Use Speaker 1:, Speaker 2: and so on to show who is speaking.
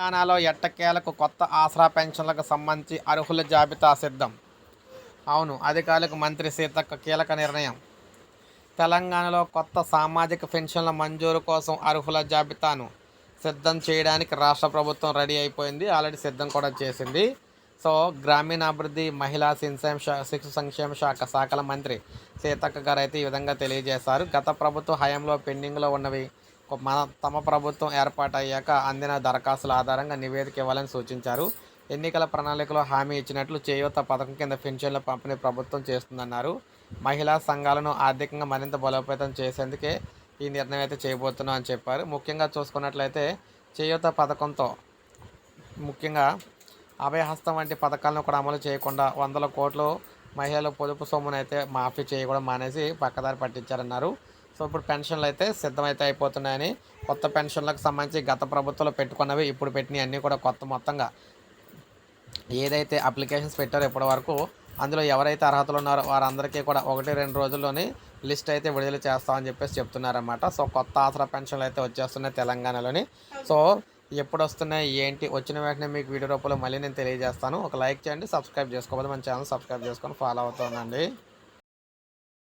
Speaker 1: తెలంగాణలో ఎట్టకేలకు కొత్త ఆసరా పెన్షన్లకు సంబంధించి అర్హుల జాబితా సిద్ధం. అవును అధికారులకు మంత్రి సీతక్క కీలక నిర్ణయం. తెలంగాణలో కొత్త సామాజిక పెన్షన్ల మంజూరు కోసం అర్హుల జాబితాను సిద్ధం చేయడానికి రాష్ట్ర ప్రభుత్వం రెడీ అయిపోయింది. ఆల్రెడీ సిద్ధం కూడా చేసింది. సో గ్రామీణాభివృద్ధి మహిళా సంక్షేమ శిశు సంక్షేమ శాఖ శాఖల మంత్రి సీతక్క గారు అయితే ఈ విధంగా తెలియజేశారు. గత ప్రభుత్వ హయాంలో పెండింగ్లో ఉన్నవి మన తమ ప్రభుత్వం ఏర్పాటయ్యాక అందిన దరఖాస్తుల ఆధారంగా నివేదిక ఇవ్వాలని సూచించారు. ఎన్నికల ప్రణాళికలో హామీ ఇచ్చినట్లు చేయూత పథకం కింద పెన్షన్ల పంపిణీ ప్రభుత్వం చేస్తుందన్నారు. మహిళా సంఘాలను ఆర్థికంగా మరింత బలోపేతం చేసేందుకే ఈ నిర్ణయం అయితే చేయబోతున్నాం అని చెప్పారు. ముఖ్యంగా చూసుకున్నట్లయితే చేయూత పథకంతో ముఖ్యంగా అభయహస్తం వంటి పథకాలను కూడా అమలు చేయకుండా వందల కోట్లు మహిళల పొదుపు సొమ్మునైతే మాఫీ చేయకూడదు మానేసి పక్కదారి పట్టించారన్నారు. సో ఇప్పుడు పెన్షన్లు అయితే సిద్ధమైతే అయిపోతున్నాయని కొత్త పెన్షన్లకు సంబంధించి గత ప్రభుత్వంలో పెట్టుకున్నవి ఇప్పుడు పెట్టినవి అన్నీ కూడా కొత్త మొత్తంగా. ఏదైతే అప్లికేషన్స్ పెట్టారో ఇప్పటి వరకు అందులో ఎవరైతే అర్హతలు ఉన్నారో వారందరికీ కూడా ఒకటి రెండు రోజుల్లోనే లిస్ట్ అయితే విడుదల చేస్తామని చెప్పేసి చెప్తున్నారన్నమాట. సో కొత్త ఆసరా పెన్షన్లు అయితే వచ్చేస్తున్నాయి తెలంగాణలోని. సో ఎప్పుడు వస్తున్నాయి ఏంటి వచ్చిన వెంటనే మీకు వీడియో రూపంలో మళ్ళీ నేను తెలియజేస్తాను. ఒక లైక్ చేయండి సబ్స్క్రైబ్ చేసుకోవాలి మన ఛానల్ సబ్స్క్రైబ్ చేసుకొని ఫాలో అవుతుందండి